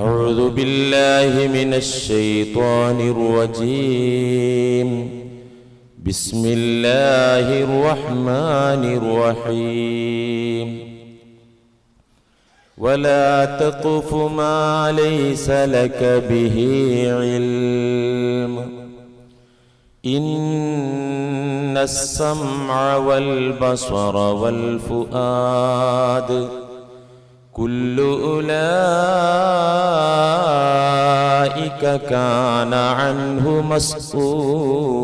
أعوذ بالله من الشيطان الرجيم. بسم الله الرحمن الرحيم. ولا تقف ما ليس لك به علم. إن السمع والبصر والفؤاد كل أولئك كان عنه مسؤولا.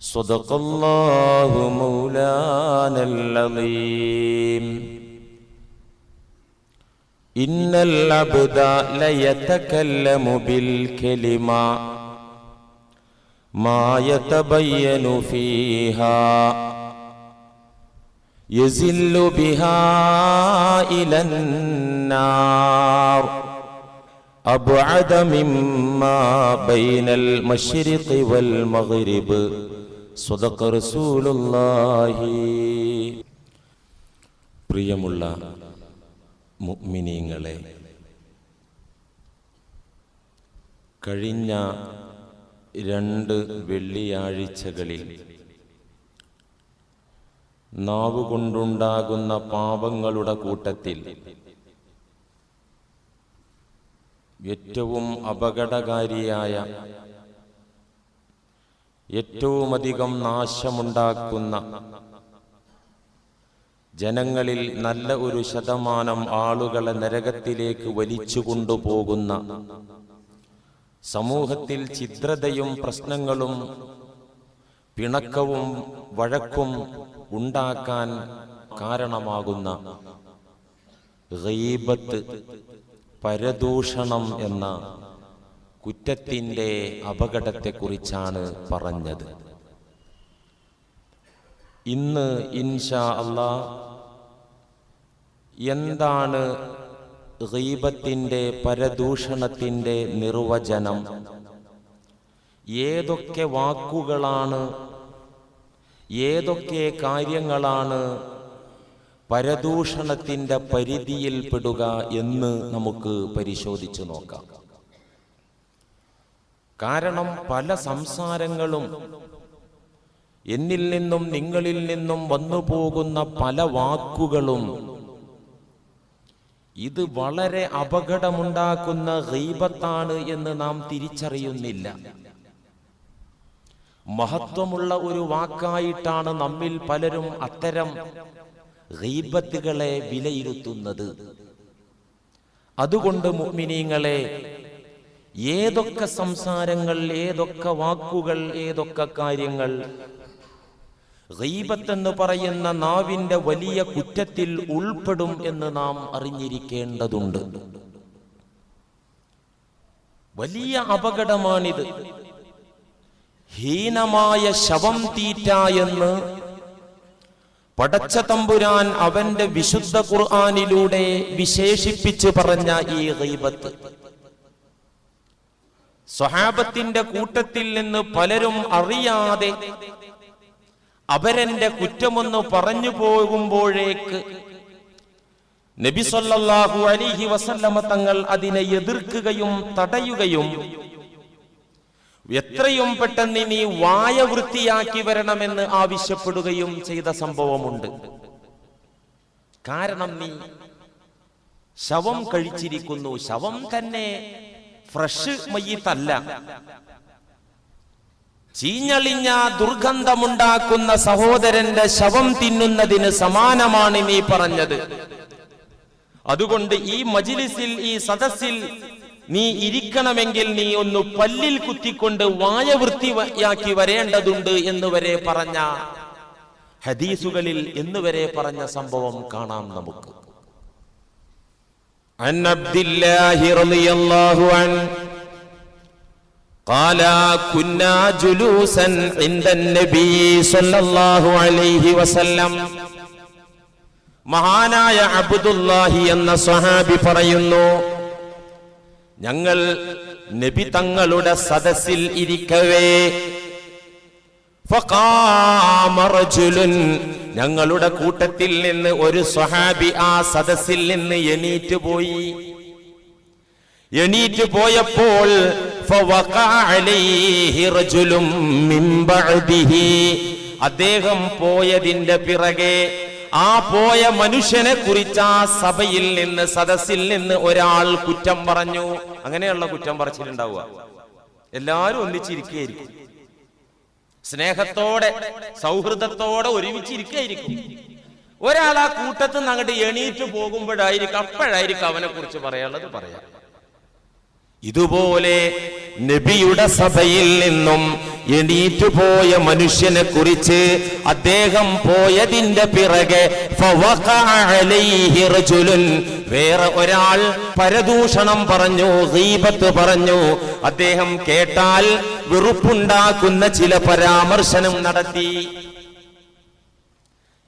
صدق الله مولانا العظيم. إن العبد ليتكلم بالكلمة ما يتبين فيها. يزل بها إلى النار أبعد مما بين المشرق والمغرب صدق رسول الله പ്രിയമുള്ള മുഅ്മിനീങ്ങളെ കഴിഞ്ഞ രണ്ട് വെള്ളിയാഴ്ചകളിൽ നാവുകൊണ്ടുണ്ടാകുന്ന പാപങ്ങളുടെ കൂട്ടത്തിൽ ഏറ്റവും അപകടകാരിയായ ഏറ്റവുമധികം നാശമുണ്ടാക്കുന്ന ജനങ്ങളിൽ നല്ല ഒരു ശതമാനം ആളുകളെ നരകത്തിലേക്ക് വലിച്ചു കൊണ്ടുപോകുന്ന സമൂഹത്തിൽ ചിത്രതയും പ്രശ്നങ്ങളും പിണക്കവും വഴക്കും ഉണ്ടാക്കാൻ കാരണമാകുന്ന റീബത്ത് പരദൂഷണം എന്ന കുറ്റത്തിന്റെ അപകടത്തെക്കുറിച്ചാണ് പറഞ്ഞത്. ഇന്ന് ഇൻഷാ അള്ളാ എന്താണ് റീബത്തിന്റെ പരദൂഷണത്തിന്റെ നിർവചനം? ഏതൊക്കെ വാക്കുകളാണ് ഏതൊക്കെ കാര്യങ്ങളാണ് പരദൂഷണത്തിന്റെ പരിധിയിൽപ്പെടുക എന്ന് നമുക്ക് പരിശോധിച്ചു നോക്കാം. കാരണം പല സംസാരങ്ങളും എന്നിൽ നിന്നും നിങ്ങളിൽ നിന്നും വന്നു പോകുന്ന പല വാക്കുകളും ഇത് വളരെ അപകടമുണ്ടാക്കുന്ന ഹൈബത്താണ് എന്ന് നാം തിരിച്ചറിയുന്നില്ല. മഹത്വമുള്ള ഒരു വാക്കായിട്ടാണ് നമ്മിൽ പലരും അത്തരം ഗീബത്തുകളെ വിലയിരുത്തുന്നത്. അതുകൊണ്ട് മുഅ്മിനീങ്ങളെ ഏതൊക്കെ സംസാരങ്ങൾ ഏതൊക്കെ വാക്കുകൾ ഏതൊക്കെ കാര്യങ്ങൾ ഗീബത്തെന്ന് പറയുന്ന നാവിന്റെ വലിയ കുറ്റത്തിൽ ഉൾപ്പെടും എന്ന് നാം അറിഞ്ഞിരിക്കേണ്ടതുണ്ട്. വലിയ അപകടമാണിത്. ഹീനമായ ശവം തീറ്റ എന്ന് പടച്ച തമ്പുരാൻ അവന്റെ വിശുദ്ധ ഖുർആാനിലൂടെ വിശേഷിപ്പിച്ച് പറഞ്ഞ ഈ ഗൈബത്ത്. സ്വഹാബത്തിന്റെ കൂട്ടത്തിൽ നിന്ന് പലരും അറിയാതെ അവരെന്റെ കുറ്റമൊന്ന് പറഞ്ഞു പോകുമ്പോഴേക്ക് നബി സല്ലല്ലാഹു അലിഹി വസല്ലമ തങ്ങൾ അതിനെ എതിർക്കുകയും തടയുകയും എത്രയും പെട്ടെന്ന് ഇനി വായ വൃത്തിയാക്കി വരണമെന്ന് ആവശ്യപ്പെടുകയും ചെയ്ത സംഭവമുണ്ട്. കാരണം നീ ശവം കഴിച്ചിരിക്കുന്നു. ശവം തന്നെ ഫ്രഷ് മയ്യത്തല്ല. ചീഞ്ഞളിഞ്ഞ ദുർഗന്ധമുണ്ടാക്കുന്ന സഹോദരന്റെ ശവം തിന്നുന്നതിന് സമാനമാണ് നീ പറഞ്ഞത്. അതുകൊണ്ട് ഈ മജിലിസിൽ ഈ സദസ്സിൽ നീ ഇരിക്കണമെങ്കിൽ നീ ഒന്ന് പല്ലിൽ കുത്തിക്കൊണ്ട് വായ വൃത്തിയാക്കി വരേണ്ടതുണ്ട് എന്ന് വരെ പറഞ്ഞ ഹദീസുകളിൽ എന്ന് വരെ പറഞ്ഞ സംഭവം കാണാം നമുക്ക് عن عبد الله رضي الله عنه قال كنا جلوسا عند النبي صلى الله عليه وسلم മഹാനായ അബ്ദുല്ലാഹി എന്ന സ്വഹാബി പറയുന്നു ഞങ്ങൾ നബി തങ്ങളുടെ സദസ്സിൽ ഇരിക്കവേ ഞങ്ങളുടെ കൂട്ടത്തിൽ നിന്ന് ഒരു സ്വഹാബി ആ സദസ്സിൽ നിന്ന് എണീറ്റ് പോയി എണീറ്റ് പോയപ്പോൾ. അദ്ദേഹം പോയതിന്റെ പിറകെ ആ പോയ മനുഷ്യനെ കുറിച്ച് ആ സഭയിൽ നിന്ന് സദസ്സിൽ നിന്ന് ഒരാൾ കുറ്റം പറഞ്ഞു. അങ്ങനെയുള്ള കുറ്റം പറച്ചിട്ടുണ്ടാവുക എല്ലാവരും ഒന്നിച്ചിരിക്കുകയായിരിക്കും. സ്നേഹത്തോടെ സൗഹൃദത്തോടെ ഒരുമിച്ചിരിക്കുകയായിരിക്കും. ഒരാൾ ആ കൂട്ടത്തിൽ നിന്ന് അങ്ങോട്ട് എണീറ്റ് പോകുമ്പോഴായിരിക്കും അപ്പോഴായിരിക്കും അവനെ കുറിച്ച് പറയാനുള്ളത് പറയാം. ഇതുപോലെ നബിയുടെ സഭയിൽ നിന്നും എണീറ്റു പോയ മനുഷ്യനെ കുറിച്ച് അദ്ദേഹം പോയതിന്റെ പിറകെ. വേറെ ഒരാൾ പരദൂഷണം പറഞ്ഞു ദീപത്ത് പറഞ്ഞു. അദ്ദേഹം കേട്ടാൽ വെറുപ്പുണ്ടാക്കുന്ന ചില പരാമർശനം നടത്തി.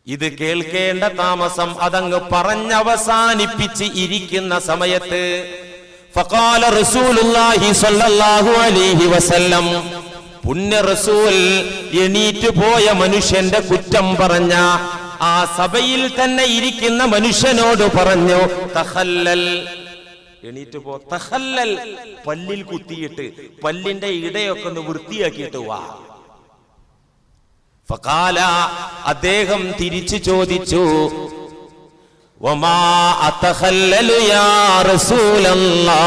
ഇത് കേൾക്കേണ്ട താമസം അതങ്ങ് പറഞ്ഞവസാനിപ്പിച്ച് ഇരിക്കുന്ന സമയത്ത്. ഫഖാല റസൂലുള്ളാഹി സ്വല്ലല്ലാഹു അലൈഹി വസല്ലം പുണ്യ റസൂൽ എണീറ്റ് പോയ മനുഷ്യന്റെ കുറ്റം പറഞ്ഞ ആ സഭയിൽ തന്നെ ഇരിക്കുന്ന മനുഷ്യനോട് പറഞ്ഞു തഹല്ലൽ. എണീറ്റ് പോ തഹല്ലൽ. പല്ലിൽ കുത്തിയിട്ട് പല്ലിന്റെ ഇടയൊക്കെ ഒന്ന് വൃത്തിയാക്കിയിട്ട് വാ. ഫഖാല അദ്ദേഹം തിരിച്ചു ചോദിച്ചു യാ റസൂലല്ലാ?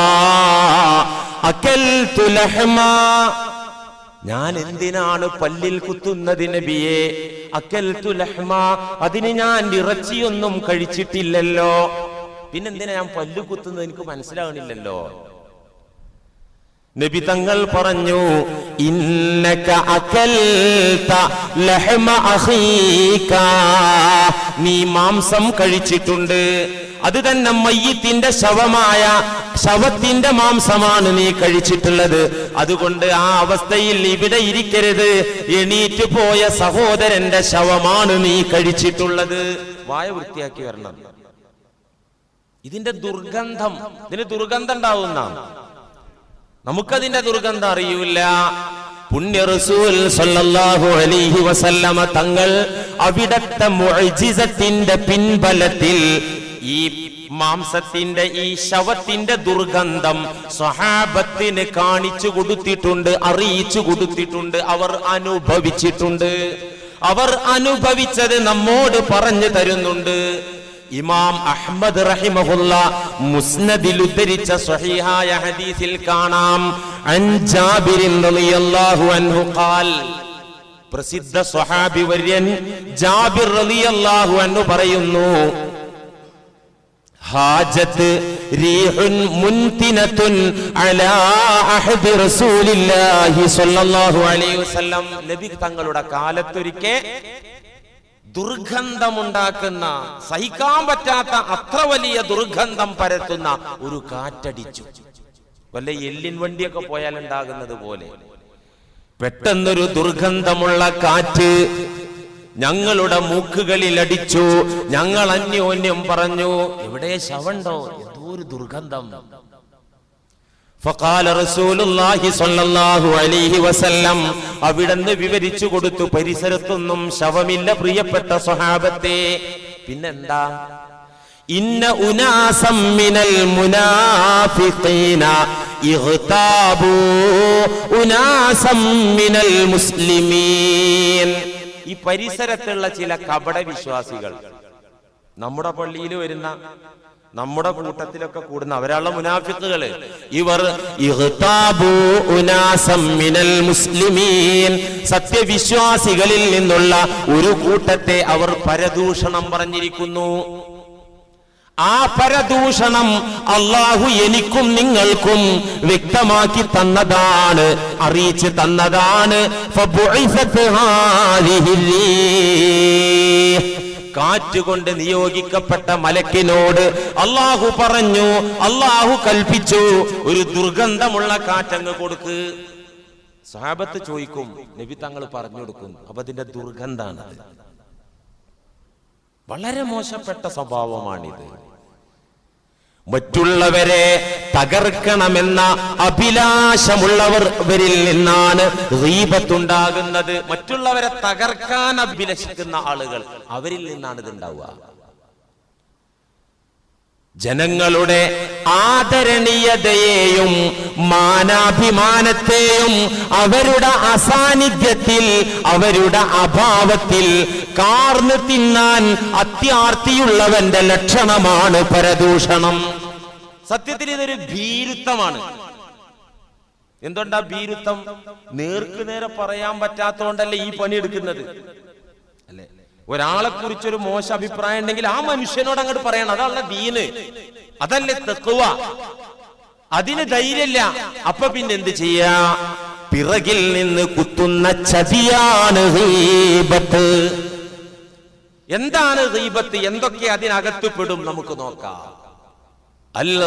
അകൽതു ലഹ്മാ? ഞാൻ എന്തിനാണ് പല്ലിൽ കുത്തുന്നത് നബിയെ? അക്കൽ തുലഹ്മ അതിന് ഞാൻ ഇറച്ചിയൊന്നും കഴിച്ചിട്ടില്ലല്ലോ. പിന്നെന്തിനാ ഞാൻ പല്ലു കുത്തുന്നത് എനിക്ക് മനസ്സിലാകണില്ലല്ലോ നബി തങ്ങൾ പറഞ്ഞു ഇന്നക ലഹ്മ നീ മാംസം കഴിച്ചിട്ടുണ്ട്. അത് തന്നെ മയ്യത്തിന്റെ ശവമായ ശവത്തിന്റെ മാംസമാണ് നീ കഴിച്ചിട്ടുള്ളത്. അതുകൊണ്ട് ആ അവസ്ഥയിൽ ഇവിടെ ഇരിക്കരുത്. എണീറ്റ് പോയ സഹോദരന്റെ ശവമാണ് നീ കഴിച്ചിട്ടുള്ളത്. വായ വൃത്തിയാക്കി വരണം. ഇതിന്റെ ദുർഗന്ധം ഇതിന് ദുർഗന്ധം ഉണ്ടാവുന്ന. നമുക്കതിന്റെ ദുർഗന്ധം അറിയൂല. പുണ്യ റസൂൽ സല്ലല്ലാഹു അലൈഹി വസല്ലമ തങ്ങൾ അവിടത്തെ മുഅ്ജിസത്തിന്റെ പിൻബലത്തിൽ ഈ മാംസത്തിന്റെ ഈ ശവത്തിന്റെ ദുർഗന്ധം സ്വഹാബത്തിന് കാണിച്ചു കൊടുത്തിട്ടുണ്ട് അറിയിച്ചു കൊടുത്തിട്ടുണ്ട് അവർ അനുഭവിച്ചിട്ടുണ്ട്. അവർ അനുഭവിച്ചത് നമ്മോട് പറഞ്ഞു തരുന്നുണ്ട്. ഇമാം അഹമ്മദ് റഹിമഹുല്ല മുസ്നദിൽ ഉദ്ധരിച്ച സ്വഹീഹായ ഹദീസിൽ കാണാം. അൻജാബിരിൻ റളിയല്ലാഹു അൻഹു ഖാൽ പ്രസിദ്ധ സ്വഹാബി വര്യൻ ജാബിർ റളിയല്ലാഹു അൻഹു പറയുന്നു ഹാജത്ത് റീഹുൻ മുൻതിനത്തുൻ അലാ അഹദി റസൂലില്ലാഹി സ്വല്ലല്ലാഹു അലൈഹി വസല്ലം. നബി തങ്ങളുടെ കാലത്തൊരിക്കെ ദുർഗന്ധമുണ്ടാക്കുന്ന സഹിക്കാൻ പറ്റാത്ത അത്ര വലിയ ദുർഗന്ധം പരത്തുന്ന ഒരു കാറ്റടിച്ചു. വല്ല എല്ലിൻ വണ്ടിയൊക്കെ പോയാൽ ഉണ്ടാകുന്നത് പോലെ. പെട്ടെന്നൊരു ദുർഗന്ധമുള്ള കാറ്റ് ഞങ്ങളുടെ മൂക്കുകളിൽ അടിച്ചു. ഞങ്ങൾ അന്യോന്യം പറഞ്ഞു എവിടെ ശവണ്ടോ? എന്തോ ഒരു ദുർഗന്ധം. ഫഖാല റസൂലുള്ളാഹി സ്വല്ലല്ലാഹു അലൈഹി വസല്ലം വിവരിച്ചു കൊടുത്തു പരിസരത്തൊന്നും ശവമില്ല പ്രിയപ്പെട്ട സ്വഹാബത്തെ. പിന്നെന്താ? ഇന്ന ഉനാസം മിനൽ മുനാഫിഖീന ഉനാസം മിനൽ മുസ്ലിമീൻ. ഈ പരിസരത്തുള്ള ചില കപട വിശ്വാസികൾ. നമ്മുടെ പള്ളിയിൽ വരുന്ന നമ്മുടെ കൂട്ടത്തിലൊക്കെ കൂടുന്ന അവരാളുള്ള മുനാഫിക്കുകൾ ഇവർ മുസ്ലിമീൻ. സത്യവിശ്വാസികളിൽ നിന്നുള്ള ഒരു കൂട്ടത്തെ അവർ പരദൂഷണം പറഞ്ഞിരിക്കുന്നു. ആ പരദൂഷണം അള്ളാഹു എനിക്കും നിങ്ങൾക്കും വ്യക്തമാക്കി തന്നതാണ് അറിയിച്ച് തന്നതാണ്. കാറ്റുകൊണ്ട് നിയോഗിക്കപ്പെട്ട മലക്കിനോട് അള്ളാഹു പറഞ്ഞു അള്ളാഹു കൽപ്പിച്ചു ഒരു ദുർഗന്ധമുള്ള കാറ്റങ്ങ് കൊടുക്ക്. സാബത്ത് ചോദിക്കും നബി തങ്ങൾ പറഞ്ഞു കൊടുക്കും അപ്പൊ അതിന്റെ ദുർഗന്ധാണത്. വളരെ മോശപ്പെട്ട സ്വഭാവമാണിത്. മറ്റുള്ളവരെ തകർക്കണമെന്ന അഭിലാഷമുള്ളവരിൽ നിന്നാണ് റീപത്തുണ്ടാകുന്നത് മറ്റുള്ളവരെ തകർക്കാൻ അഭിലഷിക്കുന്ന ആളുകൾ അവരിൽ നിന്നാണ് ഇത് ഉണ്ടാവുക ജനങ്ങളുടെ ആദരണീയതയെയും മാനാഭിമാനത്തെയും അവരുടെ അസാന്നിധ്യത്തിൽ അവരുടെ അഭാവത്തിൽ കാർന്ന് തിന്നാൻ അത്യാർത്തിയുള്ളവന്റെ ലക്ഷണമാണ് പരദൂഷണം. സത്യത്തിൽ ഇതൊരു ഭീരുത്വമാണ്. എന്തുകൊണ്ടാ ഭീരുത്വം? നേർക്കുനേരെ പറയാൻ പറ്റാത്തോണ്ടല്ലേ ഈ പണി എടുക്കുന്നത് അല്ലേ? ഒരാളെ കുറിച്ചൊരു മോശ അഭിപ്രായം ഉണ്ടെങ്കിൽ ആ മനുഷ്യനോട് അങ്ങോട്ട് പറയണം. അതല്ല ദീന്. അതല്ലേ തെക്കുവ. അതിന് ധൈര്യമില്ല. അപ്പൊ പിന്നെ എന്ത് ചെയ്യ? പിറകിൽ നിന്ന് കുത്തുന്ന ചതിയാണ് എന്താണ് ദീപത്ത് എന്തൊക്കെ അതിനകത്ത് പെടും നമുക്ക് നോക്കാം. അൽ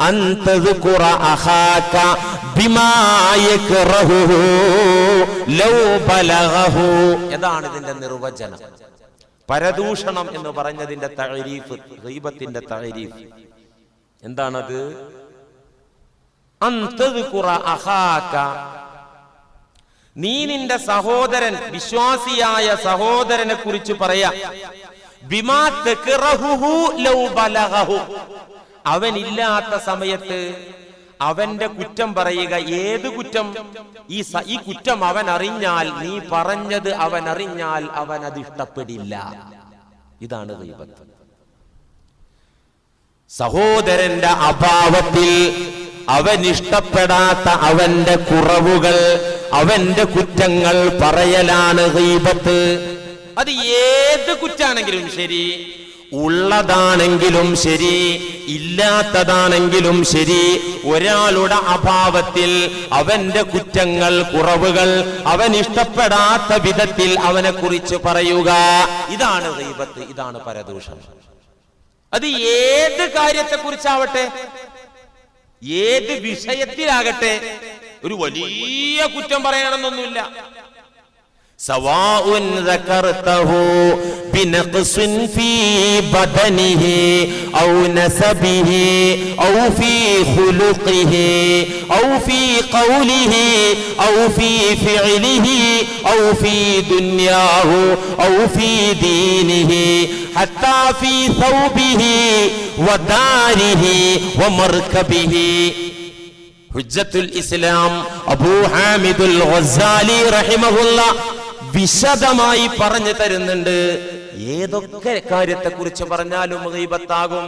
അന്തത് കുറ അഹാക എന്താണ് ഇതിന്റെ നിർവചനം. പരദൂഷണം എന്ന് പറഞ്ഞതിന്റെ തഴരീഫ് ദൈവത്തിന്റെ തഴരീഫ് എന്താണത്? നീ നിന്റെ സഹോദരൻ വിശ്വാസിയായ സഹോദരനെ കുറിച്ച് പറയാ. അവനില്ലാത്ത സമയത്ത് അവന്റെ കുറ്റം പറയുക ഏത് കുറ്റം? ഈ ഈ കുറ്റം അവൻ അറിഞ്ഞാൽ നീ പറഞ്ഞത് അവൻ അറിഞ്ഞാൽ അവൻ അത് ഇഷ്ടപ്പെടില്ല. ഇതാണ് ദൈവത്ത് സഹോദരന്റെ അഭാവത്തിൽ അവൻ ഇഷ്ടപ്പെടാത്ത അവന്റെ കുറവുകൾ അവന്റെ കുറ്റങ്ങൾ പറയലാണ് ദൈവത്ത്. അത് ഏത് കുറ്റാണെങ്കിലും ശരി. ഉള്ളതാണെങ്കിലും ശരി ഇല്ലാത്തതാണെങ്കിലും ശരി. ഒരാളുടെ അഭാവത്തിൽ അവന്റെ കുറ്റങ്ങൾ കുറവുകൾ അവൻ ഇഷ്ടപ്പെടാത്ത വിധത്തിൽ അവനെ കുറിച്ച് പറയുക. ഇതാണ് ദൈവത്ത് ഇതാണ് പരദൂഷണം. അത് ഏത് കാര്യത്തെ കുറിച്ചാവട്ടെ ഏത് വിഷയത്തിലാകട്ടെ? ഒരു വലിയ കുറ്റം പറയണമെന്നൊന്നുമില്ല سواء ذكرته بنقص في بدنه أو نسبه أو في خلقه أو في قوله أو في فعله أو في دنياه أو في دينه حتى في ثوبه وداره ومركبه ഹുജ്ജത്തുൽ ഇസ്ലാം അബൂ ഹാമിദുൽ ഗസാലി റഹിമഹുല്ല വിശദമായി പറഞ്ഞു തരുന്നുണ്ട്. ഏതൊക്കെ കാര്യത്തെക്കുറിച്ച് പറഞ്ഞാലും റീബത്താകും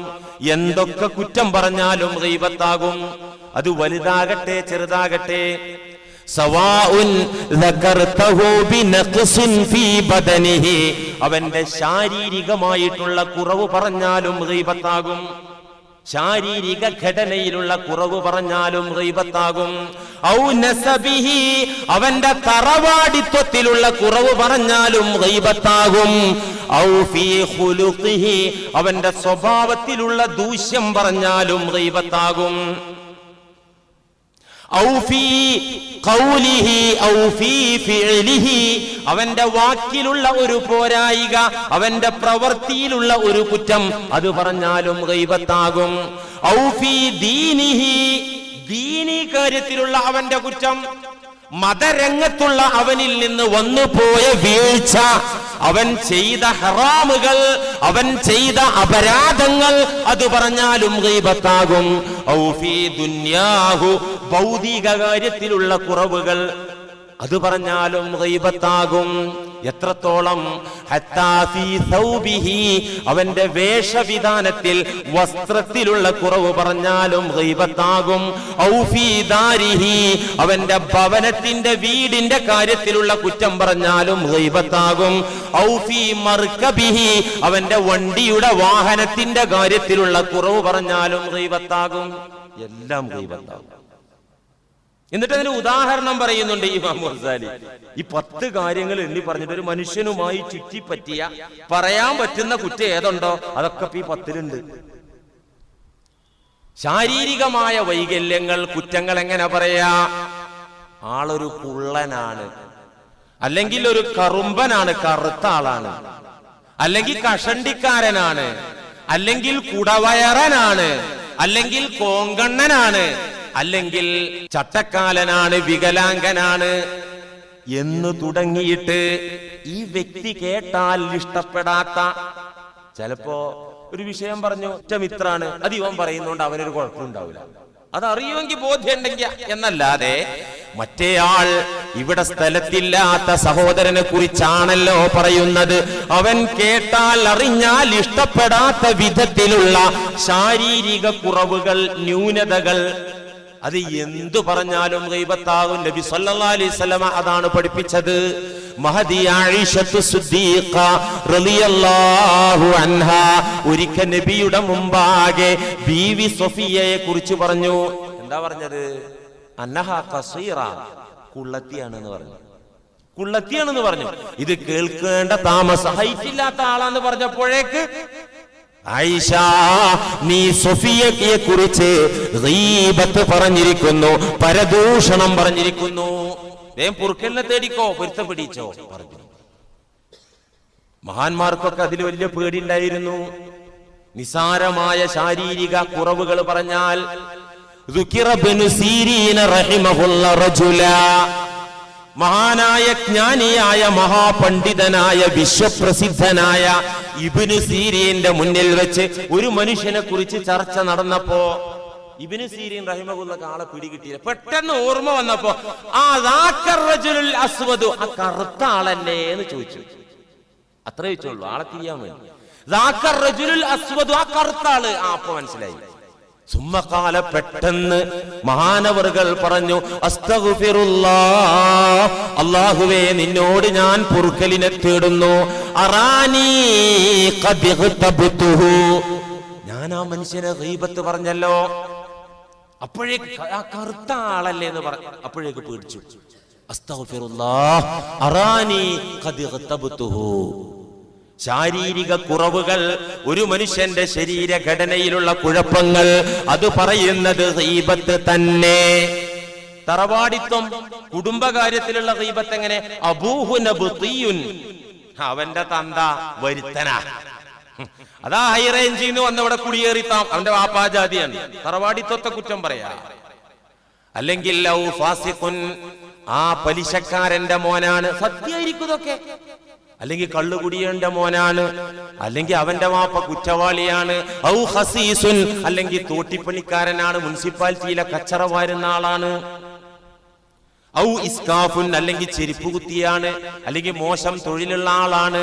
എന്തൊക്കെ കുറ്റം പറഞ്ഞാലും റീബത്താകും അത് വലുതാകട്ടെ ചെറുതാകട്ടെ. അവന്റെ ശാരീരികമായിട്ടുള്ള കുറവ് പറഞ്ഞാലും റീബത്താകും ശാരീരിക ഘടനയിലുള്ള കുറവ് പറഞ്ഞാലും റീബത്താകും ഔ നസബിഹി അവന്റെ തറവാടിത്വത്തിലുള്ള കുറവ് പറഞ്ഞാലും റീബത്താകും ഔ ഫീ ഖുലുഖിഹി അവന്റെ സ്വഭാവത്തിലുള്ള ദൂഷ്യം പറഞ്ഞാലും ഗൈബത്താകും ഔ ഫീ ഖൗലിഹി ഔ ഫീ ഫിഅലിഹി അവന്റെ വാക്കിലുള്ള ഒരു പോരായിക അവന്റെ പ്രവൃത്തിയിലുള്ള ഒരു കുറ്റം അത് പറഞ്ഞാലും ഗൈബത്താകും. ഔ ഫീ ദീനിഹി ദീനി കാര്യത്തിലുള്ള അവന്റെ കുറ്റം മതരംഗത്തുള്ള അവനിൽ നിന്ന് വന്നുപോയ വീഴ്ച അവൻ ചെയ്ത ഹറാമുകൾ അവൻ ചെയ്ത അപരാധങ്ങൾ അത് പറഞ്ഞാലും ഗൈബത്താകും. ഭൗതിക കാര്യത്തിലുള്ള കുറവുകൾ. അത് പറഞ്ഞാലും റീബത്താകും എത്രത്തോളം? അവന്റെ വേഷവിധാനത്തിൽ വസ്ത്രത്തിലുള്ള കുറവ് പറഞ്ഞാലും റീബത്താകും അവന്റെ ഭവനത്തിന്റെ വീടിന്റെ കാര്യത്തിലുള്ള കുറ്റം പറഞ്ഞാലും റീബത്താകും അവന്റെ വണ്ടിയുടെ വാഹനത്തിന്റെ കാര്യത്തിലുള്ള കുറവ് പറഞ്ഞാലും റീബത്താകും എല്ലാം ഗൈബത്താകും. എന്നിട്ട് അതിന് ഉദാഹരണം പറയുന്നുണ്ട് ഇമാം ഗസാലി. ഈ പത്ത് കാര്യങ്ങൾ എണ്ണി പറഞ്ഞിട്ട് ഒരു മനുഷ്യനുമായി ചുറ്റിപ്പറ്റിയ പറയാൻ പറ്റുന്ന കുറ്റം ഏതുണ്ടോ അതൊക്കെ ഈ പത്തിലുണ്ട്. ശാരീരികമായ വൈകല്യങ്ങൾ കുറ്റങ്ങൾ എങ്ങനെ പറയാ? ആളൊരു കുള്ളനാണ് അല്ലെങ്കിൽ ഒരു കറുമ്പനാണ് കറുത്ത ആളാണ്. അല്ലെങ്കിൽ കഷണ്ടിക്കാരനാണ്. അല്ലെങ്കിൽ കുടവയറനാണ്. അല്ലെങ്കിൽ കോങ്കണ്ണനാണ്. അല്ലെങ്കിൽ ചട്ടക്കാലനാണ് വികലാംഗനാണ് എന്ന് തുടങ്ങിയിട്ട് ഈ വ്യക്തി കേട്ടാൽ ഇഷ്ടപ്പെടാത്ത ചിലപ്പോ ഒരു വിഷയം പറഞ്ഞു ഒറ്റ മിത്രാണ്. അത് ഇവൻ പറയുന്നോണ്ട് അവനൊരു കുഴപ്പമുണ്ടാവില്ല അതറിയുമെങ്കിൽ ബോധ്യമുണ്ടെങ്കിൽ എന്നല്ലാതെ മറ്റേയാൾ ഇവിടെ സ്ഥലത്തില്ലാത്ത സഹോദരനെ കുറിച്ചാണല്ലോ പറയുന്നത്. അവൻ കേട്ടാൽ അറിഞ്ഞാൽ ഇഷ്ടപ്പെടാത്ത വിധത്തിലുള്ള ശാരീരിക കുറവുകൾ ന്യൂനതകൾ അത് എന്തു പറഞ്ഞാലും ഗൈബത്താകും. നബി സല്ലല്ലാഹു അലൈഹി വസല്ലമ അതാണ് പഠിപ്പിച്ചത്. മഹദി ആയിഷത്തു സിദ്ദീഖ റളിയല്ലാഹു അൻഹ. ഒരിക്കൽ നബിയുടെ മുമ്പാകെ ബീവി സഫിയയെ കുറിച്ച് പറഞ്ഞു. എന്താ പറഞ്ഞത്? അന്നഹ ഖസീറ കുള്ളത്തിയാണെന്ന് പറഞ്ഞു. കുള്ളത്തിയാണെന്ന് പറഞ്ഞു. ഇത് കേൾക്കേണ്ട താമസ. ഹൈറ്റ് ഇല്ലാത്ത ആളാന്ന് പറഞ്ഞപ്പോഴേക്ക് ആയിഷ നീ സൊഫിയയെ കുറിച്ച് പറഞ്ഞിരിക്കുന്നു പരദൂഷണം പറഞ്ഞിരിക്കുന്നു. പുറുക്കലിനെ തേടിക്കോ പൊരുത്തം പിടിച്ചോ പറഞ്ഞു. മഹാന്മാർക്കൊക്കെ അതിൽ വലിയ പേടിയുണ്ടായിരുന്നു. നിസാരമായ ശാരീരിക കുറവുകൾ പറഞ്ഞാൽ മഹാനായ ജ്ഞാനിയായ മഹാപണ്ഡിതനായ വിശ്വപ്രസിദ്ധനായ ഇബിന് സീരീന്റെ മുന്നിൽ വെച്ച് ഒരു മനുഷ്യനെ കുറിച്ച് ചർച്ച നടന്നപ്പോ ഇബിന് സീരീൻ റഹിമകുള്ള ആളെ പിടികിട്ടിയില്ല. പെട്ടെന്ന് ഓർമ്മ വന്നപ്പോ ആ അസ്വദു ആ കറുത്ത ആളല്ലേ? എന്ന് ചോദിച്ചു. അത്രേ ചോദിച്ചുള്ളൂ. ആളെ തിരിയാൻ വേണ്ടി. അസ്വദു ആ കറുത്ത ആൾ. ആ അപ്പൊ മനസ്സിലായി. സുമ്മക്കാല പെട്ടെന്ന് മഹാനവറുകൾ പറഞ്ഞു അള്ളാഹുവേ നിന്നോട് ഞാൻ പുറുക്കലിനെ തേടുന്നു. അറാനീ ഞാൻ ആ മനുഷ്യനെ ദീപത്ത് പറഞ്ഞല്ലോ. അപ്പോഴേക്ക് ആ കറുത്ത ആളല്ലേ എന്ന് പറഞ്ഞു അപ്പോഴേക്ക് പേടിച്ചു. അസ്തഫിറുല്ലാ അറാനി ഇഗ്തബ്തുഹു. ശാരീരിക കുറവുകൾ ഒരു മനുഷ്യന്റെ ശരീരഘടനയിലുള്ള കുഴപ്പങ്ങൾ അത് പറയുന്നത് ഗീബത്ത് തന്നെ. തറവാടിത്വം കുടുംബകാര്യത്തിലുള്ള ദൈവത്ത് എങ്ങനെ? അബൂഹു അവന്റെ തന്ത വരുത്തനാ. അതാ ഹൈ റേഞ്ചിൽ നിന്ന് വന്നവിടെ കുടിയേറി താം അവന്റെ വാപ്പാജാതിയാണ് തറവാടിത്വത്തെ കുറ്റം പറയാ. അല്ലെങ്കിൽ ആ പലിശക്കാരന്റെ മോനാണ്. സത്യമായിരിക്കും ഇതൊക്കെ. അല്ലെങ്കിൽ കള്ളുകുടിയന്റെ മോനാണ് അല്ലെങ്കിൽ അവന്റെ മാപ്പ കുറ്റവാളിയാണ് ഔ ഹസീസുൻ അല്ലെങ്കിൽ തോട്ടിപ്പണിക്കാരനാണ് മുനിസിപ്പാലിറ്റിയിലെ കച്ചറ വാരുന്ന ആളാണ്. ഔ ഇസ്കാഫുൻ അല്ലെങ്കിൽ ചെരുപ്പ് കുത്തിയാണ് അല്ലെങ്കിൽ മോശം തൊഴിലുള്ള ആളാണ്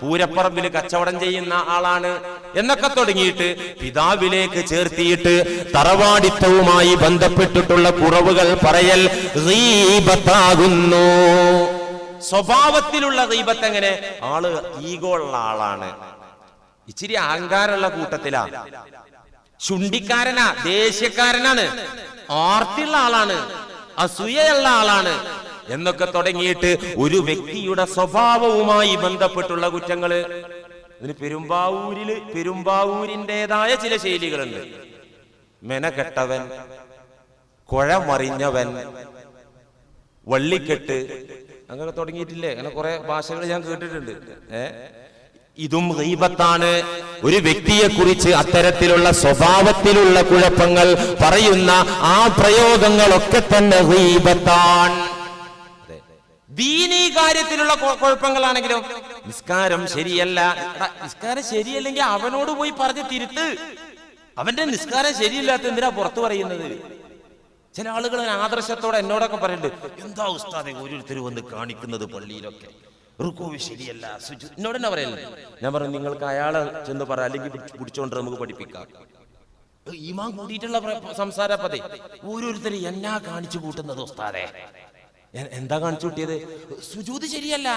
പൂരപ്പറമ്പിൽ കച്ചവടം ചെയ്യുന്ന ആളാണ് എന്നൊക്കെ തുടങ്ങിയിട്ട് പിതാവിലേക്ക് ചേർത്തിയിട്ട് തറവാടിത്തവുമായി ബന്ധപ്പെട്ടിട്ടുള്ള കുറവുകൾ പറയൽ ഗീബത്താകുന്നു. സ്വഭാവത്തിലുള്ള ഗീബത്ത് എങ്ങനെ ആൾ ഈഗോ ഉള്ള ആളാണ്. ഇച്ചിരി അഹങ്കാരമുള്ള കൂട്ടത്തിലാ. ചുണ്ടിക്കാരനാ ദേഷ്യക്കാരനാണ്. ആർത്തിയുള്ള ആളാണ് അസൂയയുള്ള ആളാണ്. എന്നൊക്കെ തുടങ്ങിയിട്ട് ഒരു വ്യക്തിയുടെ സ്വഭാവവുമായി ബന്ധപ്പെട്ടുള്ള കുറ്റങ്ങൾ. അതിന് പെരുമ്പാവൂരിൽ പെരുമ്പാവൂരിന്റെതായ ചില ശൈലികളുണ്ട്. മെനകെട്ടവൻ കുഴമറിഞ്ഞവൻ വള്ളിക്കെട്ട് അങ്ങനെ തുടങ്ങിയിട്ടില്ലേ? അങ്ങനെ കുറെ ഭാഷകൾ ഞാൻ കേട്ടിട്ടുണ്ട്. ഏ? ഇതും ഗീബത്താണ്. ഒരു വ്യക്തിയെ കുറിച്ച് അത്തരത്തിലുള്ള സ്വഭാവത്തിലുള്ള കുഴപ്പങ്ങൾ പറയുന്ന ആ പ്രയോഗങ്ങളൊക്കെ തന്നെ ഗീബത്താണ്. അതെ. ദീനീ കാര്യത്തിലുള്ള കുഴപ്പങ്ങളാണെങ്കിലും? നിസ്കാരം ശരിയല്ല. നിസ്കാരം ശരിയല്ലെങ്കിൽ അവനോട് പോയി പറഞ്ഞ് തിരുത്ത്. അവന്റെ നിസ്കാരം ശരിയില്ലാത്ത എന്തിനാ പുറത്തു പറയുന്നത്? ചില ആളുകൾ ആദർശത്തോടെ എന്നോടൊക്കെ പറയുന്നുണ്ട് എന്താ ഉസ്താദെ ഓരോരുത്തർ വന്ന് കാണിക്കുന്നത് പള്ളിയിലൊക്കെ? റുക്കോവ് ശരിയല്ല എന്നോട് തന്നെ പറയല്ലേ ഞാൻ പറഞ്ഞു നിങ്ങൾക്ക് അയാളെ ചെന്ന് പറ അല്ലെങ്കിൽ പിടിച്ച് പിടിച്ചോണ്ട് നമുക്ക് പഠിപ്പിക്കാം. ഈമാൻ കൂടിയിട്ടുള്ള സംസാര പതി ഓരോരുത്തർ എന്നാ കാണിച്ചു കൂട്ടുന്നത് ഉസ്താദെ? എന്താ കാണിച്ചു കൂട്ടിയത്? സുജൂത് ശരിയല്ല.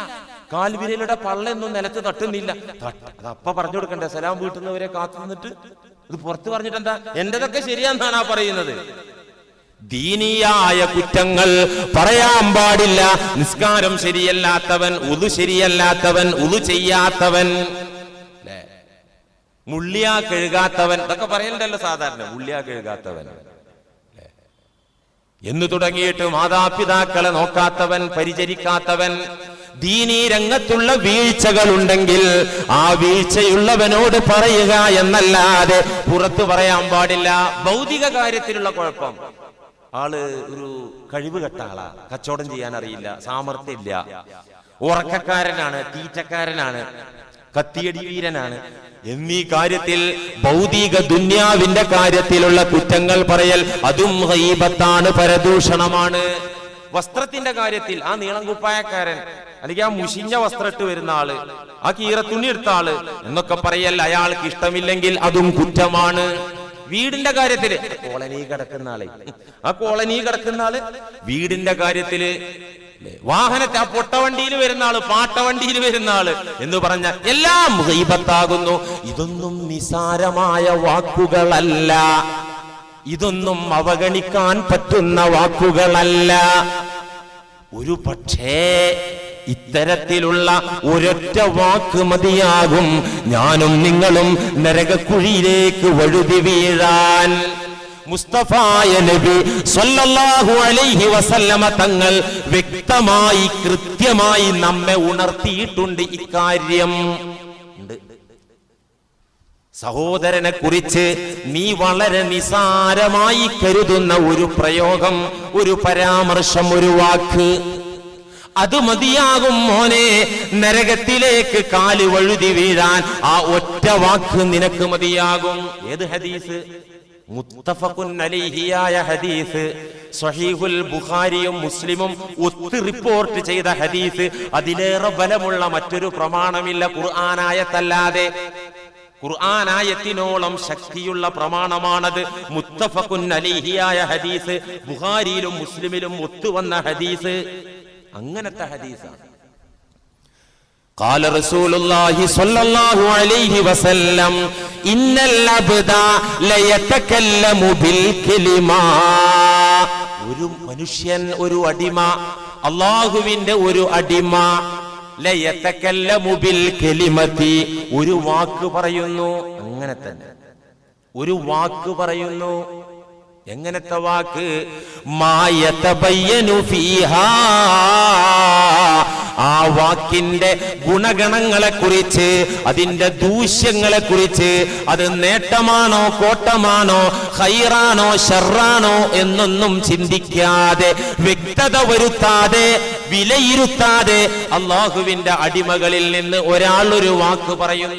പള്ള പള്ളയൊന്നും നിലത്ത് തട്ടുന്നില്ല. അപ്പൊ അപ്പ പറഞ്ഞു കൊടുക്കണ്ടേ സലാം വീട്ടുന്നവരെ കാത്തു നിന്നിട്ട്? ഇത് പുറത്ത് പറഞ്ഞിട്ട് എന്താ എന്റേതൊക്കെ ശരിയാന്നാണ് ആ പറയുന്നത്. ദീനീയായ കുറ്റങ്ങൾ പറയാൻ പാടില്ല. നിസ്കാരം ശരിയല്ലാത്തവൻ ഉതു ശരിയല്ലാത്തവൻ ഉതു ചെയ്യാത്തവൻ? മുള്ളിയാ കഴുകാത്തവൻ. ഇതൊക്കെ പറയലുണ്ടല്ലോ സാധാരണ മുള്ളിയാ കഴുകാത്തവൻ? എന്ന് തുടങ്ങിയിട്ട് മാതാപിതാക്കളെ നോക്കാത്തവൻ പരിചരിക്കാത്തവൻ. ദീനീ രംഗത്തുള്ള വീഴ്ചകൾ ഉണ്ടെങ്കിൽ ആ വീഴ്ചയുള്ളവനോട് പറയുക എന്നല്ലാതെ പുറത്തു പറയാൻ പാടില്ല. ഭൗതിക കാര്യത്തിലുള്ള കുഴപ്പം. ആൾ ഒരു കഴിവ് കെട്ട ആളാ. കച്ചവടം ചെയ്യാൻ അറിയില്ല സാമർത്ഥ്യമില്ല ഉറക്കക്കാരനാണ് തീറ്റക്കാരനാണ് കത്തിയടി വീരനാണ്. എന്നീ കാര്യത്തിൽ ഭൗതിക ദുന്യാവിന്റെ കാര്യത്തിലുള്ള കുറ്റങ്ങൾ പറയൽ അതും ഹൈബത്താണ് പരദൂഷണമാണ്. വസ്ത്രത്തിന്റെ കാര്യത്തിൽ ആ നീളം കുപ്പായക്കാരൻ അല്ലെങ്കിൽ ആ മുഷിഞ്ഞ വസ്ത്രം ഇട്ട് വരുന്ന ആൾ ആ കീറ തുണി എടുത്ത ആൾ എന്നൊക്കെ പറയൽ അയാൾക്ക് ഇഷ്ടമില്ലെങ്കിൽ അതും കുറ്റമാണ്. വീടിന്റെ കാര്യത്തിൽ. കോളനി കിടക്കുന്ന ആളെ. ആ കോളനി കിടക്കുന്ന ആൾ വീടിന്റെ കാര്യത്തിൽ വാഹനത്തെ ആ പൊട്ടവണ്ടിയിൽ വരുന്ന ആൾ പാട്ടവണ്ടിയിൽ വരുന്ന ആൾ എന്ന് പറഞ്ഞ എല്ലാം ഹൈബത്താകുന്നു ഇതൊന്നും നിസാരമായ വാക്കുകളല്ല. ഇതൊന്നും അവഗണിക്കാൻ പറ്റുന്ന വാക്കുകളല്ല. ഒരു പക്ഷേ ഇത്തരത്തിലുള്ള ഒരൊറ്റ വാക്ക് മതിയാകും. ഞാനും നിങ്ങളും നരകക്കുഴിയിലേക്ക് വഴുതി വീഴാൻ. മുസ്തഫായ നബി സ്വല്ലല്ലാഹു അലൈഹി വസല്ലമ തങ്ങൾ വ്യക്തമായി കൃത്യമായി നമ്മെ ഉണർത്തിയിട്ടുണ്ട് ഇക്കാര്യം സഹോദരനെ കുറിച്ച് നീ വളരെ നിസാരമായി കരുതുന്ന ഒരു പ്രയോഗം ഒരു പരാമർശം ഒരു വാക്ക്. അത് മതിയാകും മോനെ. നരകത്തിലേക്ക് കാൽ വഴുതി വീഴാൻ ആ ഒറ്റ വാക്ക് നിനക്ക് മതിയാകും. ഏത് ഹദീസ്? മുത്തഫഖുൻ അലൈഹിയായ ഹദീസ്. സ്വഹീഹുൽ ബുഖാരിയും മുസ്ലിമും ഒത്ത് റിപ്പോർട്ട് ചെയ്ത ഹദീസ്. അതിലേറെ ബലമുള്ള മറ്റൊരു പ്രമാണമില്ല ഖുർആനായത്തല്ലാതെ. ഖുർആനായത്തിനോളം ശക്തിയുള്ള പ്രമാണമാണത് മുത്തഫഖുൻ അലിഹിയായ ഹദീസ്. ബുഖാരിയിലും മുസ്ലിമിലും ഒത്തുവന്ന ഹദീസ്. അങ്ങനത്തെ ഹദീസാണ് قال رسول الله صلى الله عليه وسلم إن العبد ليتكلم بالكلمة ഒരു മനുഷ്യൻ ഒരു അടിമ അള്ളാഹുവിന്റെ ഒരു അടിമ ലയത്തക്കല്ലമു ബിൽ കലിമത്തി ഒരു വാക്ക് പറയുന്നു അങ്ങനെ തന്നെ ഒരു വാക്ക് പറയുന്നു എങ്ങനത്തെ വാക്ക്? മായതബയ്യനു ഫീഹാ. ആ വാക്കിന്റെ ഗുണഗണങ്ങളെ കുറിച്ച് അതിന്റെ ദൂഷ്യങ്ങളെ കുറിച്ച് അത് നേട്ടമാണോ കോട്ടമാണോ ഹൈറാണോ ഷെറാണോ എന്നൊന്നും ചിന്തിക്കാതെ വ്യക്തത വരുത്താതെ വിലയിരുത്താതെ അള്ളാഹുവിന്റെ അടിമകളിൽ നിന്ന് ഒരാളൊരു ഒരു വാക്ക് പറയുന്നു.